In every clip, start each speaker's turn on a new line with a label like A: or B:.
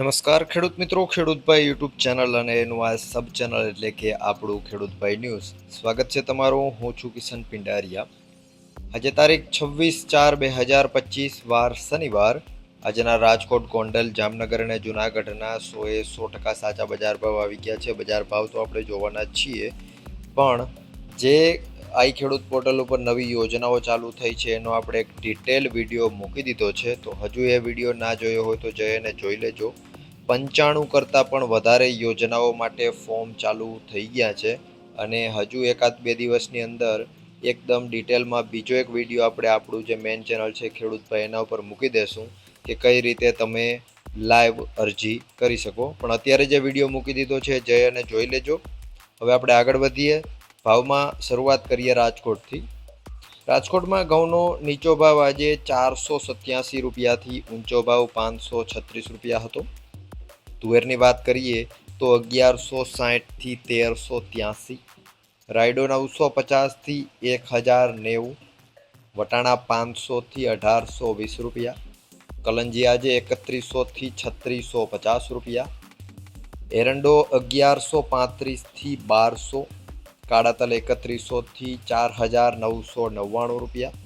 A: નમસ્કાર ખેડૂત મિત્રો ખેડૂતભાઈ યુટ્યુબ ચેનલ અને એનું આ સબ ચેનલ એટલે કે આપણું ખેડૂતભાઈ ન્યૂઝ. સ્વાગત છે તમારું, હું છું કિશન પિંડારિયા. આજે તારીખ છવ્વીસ ચાર બે હજાર પચીસ, વાર શનિવાર. આજના રાજકોટ, ગોંડલ, જામનગર અને જુનાગઢના સોએ સો ટકા સાચા બજાર ભાવ આવી ગયા છે. બજાર ભાવ તો આપણે જોવાના છીએ. પણ જે આઈ ખેડૂત પોર્ટલ ઉપર નવી યોજનાઓ ચાલુ થઈ છે, એનો આપણે એક ડિટેલ વીડિયો મૂકી દીધો છે. તો હજુ એ વીડિયો ના જોયો હોય તો જઈ અને જોઈ લેજો. પંચાણું કરતાં પણ વધારે યોજનાઓ માટે ફોર્મ ચાલુ થઈ ગયા છે અને હજુ એકાદ બે દિવસની અંદર એકદમ ડિટેલમાં બીજો એક વીડિયો આપણે આપણું જે મેઇન ચેનલ છે ખેડૂતભાઈ એના ઉપર મૂકી દેશું કે કઈ રીતે તમે લાઈવ અરજી કરી શકો. પણ અત્યારે જે વીડિયો મૂકી દીધો છે જય અને જોઈ લેજો. હવે આપણે આગળ વધીએ. ભાવમાં શરૂઆત કરીએ રાજકોટથી. રાજકોટમાં ઘઉંનો નીચો ભાવ આજે ચારસો સત્યાસી રૂપિયાથી ઊંચો ભાવ પાંચસો છત્રીસ રૂપિયા હતો. તુવેરની વાત કરીએ તો અગિયારસો સાહીઠથી તેરસો ત્યાંસી રાયડો નવસો પચાસથી એક હજાર નેવું, વટાણા પાંચસોથી અઢારસો વીસ રૂપિયા, કલંજી આજે એકત્રીસોથી છત્રીસો પચાસ રૂપિયા, એરંડો અગિયારસો પાંત્રીસથી બારસો કાળા તલ એકત્રીસોથી ચાર હજાર નવસો નવ્વાણું રૂપિયા,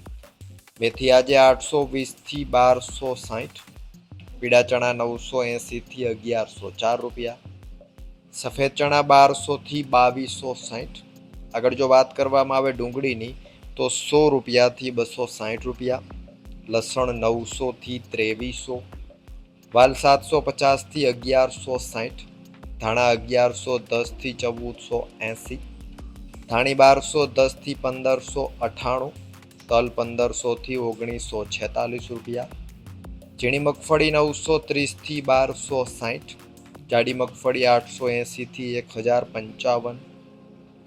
A: મેથી આજે આઠસો વીસથી બારસો સાઠ પીળા ચણા નવસો એંસીથી અગિયારસો. ચાર રૂપિયા. સફેદ ચણા બારસોથી બાવીસો સાઠ આગળ જો વાત કરવામાં આવે ડુંગળીની, તો સો રૂપિયાથી બસો સાઠ રૂપિયા. લસણ નવસોથી ત્રેવીસો. વાલ સાતસો પચાસથી અગિયારસો સાઠ ધાણા અગિયારસો દસથી ચૌદસો એંસી ધાણી બારસો દસથી પંદરસો અઠ્ઠાણું તલ પંદરસોથી ઓગણીસો છેતાલીસ રૂપિયા. ઝીણી મગફળી નવસો ત્રીસથી બારસો સાઠ, જાડી મગફળી આઠસો એંસીથી એક હજાર પંચાવન,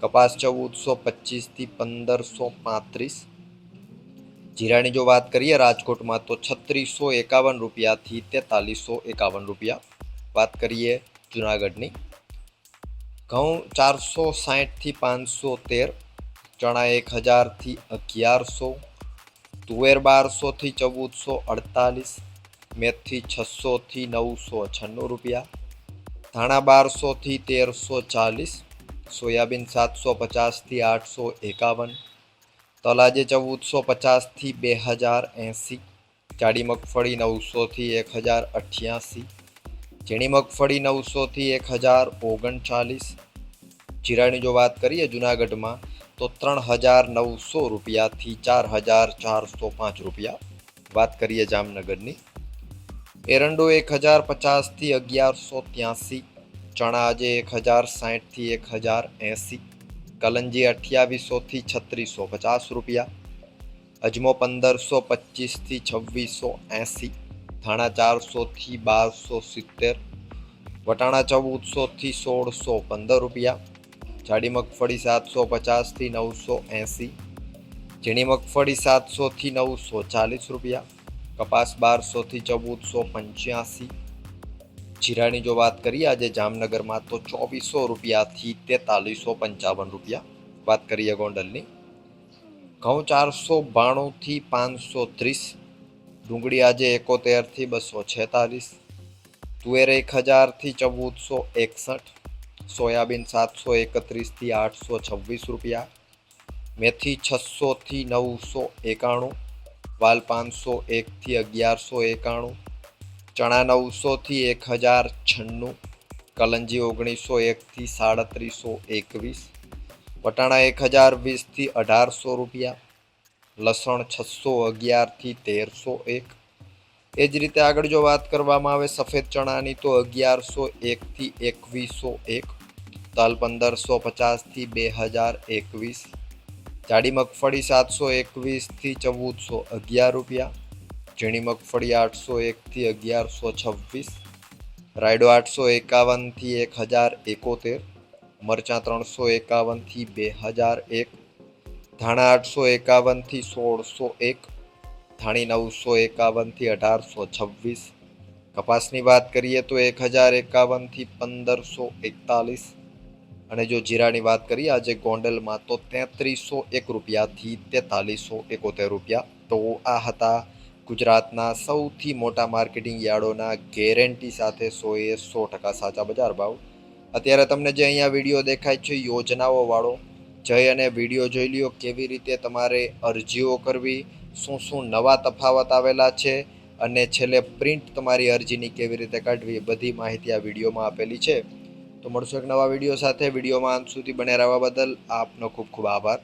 A: કપાસ ચૌદસો પચીસથી પંદરસો પાંત્રીસ. જીરાની જો વાત કરીએ, રાજકોટમાં તો છત્રીસો એકાવન રૂપિયાથી તેતાલીસો એકાવન રૂપિયા. વાત કરીએ જુનાગઢની. ઘઉં ચારસો સાહીઠથી પાંચસો તેર, ચણા એક હજારથી અગિયારસો, તુવેર બારસોથી ચૌદસો અડતાલીસ મેથી છસોથી નવસો છન્નું રૂપિયા, ધાણા બારસોથી તેરસો ચાલીસ, સોયાબીન સાતસો પચાસથી આઠસો એકાવન, તલાજે ચૌદસો પચાસથી બે હજાર એંસી, જાડી મગફળી નવસોથી એક હજાર અઠ્યાસી, ઝીણી મગફળી નવસોથી એક હજાર ઓગણચાલીસ, જીરાની જો વાત કરીએ જુનાગઢમાં, તો ત્રણ હજાર નવસો રૂપિયાથી ચાર હજાર ચારસો પાંચ રૂપિયા વાત કરીએ જામનગરની. એરંડો એક હજાર પચાસથી અગિયારસો ત્યાંસી ચણા આજે એક હજાર સાહીઠથી એક હજાર એંસી, કલંજી અઠ્યાવીસોથી છત્રીસો પચાસ રૂપિયા, અજમો પંદરસો પચીસથી છવ્વીસો એંસી, ધાણા ચારસોથી બારસો સિત્તેર, વટાણા ચૌદસોથી સોળસો પંદર રૂપિયા, જાડી મગફળી સાતસો પચાસથી નવસો એંસી, ઝીણી મગફળી સાતસોથી નવસો ચાલીસ રૂપિયા કપાસ બારસોથી ચૌદસો પંચ્યાસી. જીરાની જો વાત કરીએ, આજે જામનગરમાં તો ચોવીસો રૂપિયાથી તેતાલીસો પંચાવન રૂપિયા. વાત કરીએ ગોંડલની. ઘઉં ચારસો બાણુંથી પાંચસો ત્રીસ. ડુંગળી આજે એકોતેરથી બસો છેતાલીસ. તુવેર એક હજારથી ચૌદસો એકસઠ. સોયાબીન સાતસો એકત્રીસથી આઠસો છવ્વીસ રૂપિયા. મેથી છસોથી નવસો એકાણું. વાલ પાંચસો એકથી અગિયારસો એકાણું, ચણા નવસોથી એક હજાર છન્નું, કલંજી ઓગણીસો એકથી સાડત્રીસો એકવીસ, વટાણા એક હજાર વીસથી અઢારસો રૂપિયા, લસણ છસો અગિયારથી તેરસો એક. એ જ રીતે આગળ જો વાત કરવામાં આવે સફેદ ચણાની તો અગિયારસો એકથી એકવીસો એક, તલ પંદરસો પચાસથી બે હજાર એકવીસ જાડી મગફળી સાતસો એકવીસથી ચૌદસો અગિયાર રૂપિયા, ઝીણી મગફળી આઠસો એકથી અગિયારસો છવ્વીસ, રાયડો આઠસો એકાવનથી એક હજાર એકોતેર, મરચાં ત્રણસો એકાવનથી બે હજાર એક, ધાણા આઠસો એકાવનથી સોળસો એક, ધાણી નવસો એકાવનથી અઢારસો છવ્વીસ. કપાસની વાત કરીએ તો એક હજાર એકાવનથી પંદરસો એકતાલીસ અને જો જીરાની વાત કરીએ, આજે ગોંડલમાં તો તેત્રીસો એક રૂપિયાથી તેતાલીસો એકોતેર રૂપિયા. તો આ હતા ગુજરાતના સૌથી મોટા માર્કેટિંગ યાર્ડોના ગેરંટી સાથે સો એ સો ટકા સાચા બજાર ભાવ. અત્યારે તમને જે અહીંયા વીડિયો દેખાય છે યોજનાઓવાળો જઈ અને વીડિયો જોઈ લ્યો, કેવી રીતે તમારે અરજીઓ કરવી, શું શું નવા તફાવત આવેલા છે, અને છેલ્લે પ્રિન્ટ તમારી અરજીની કેવી રીતે કાઢવી એ બધી માહિતી આ વિડીયોમાં આપેલી છે. તો મળશું એક નવા વીડિયો સાથે. વિડીયોમાં અંત સુધી બને રહેવા બદલ આપનો ખૂબ ખૂબ આભાર.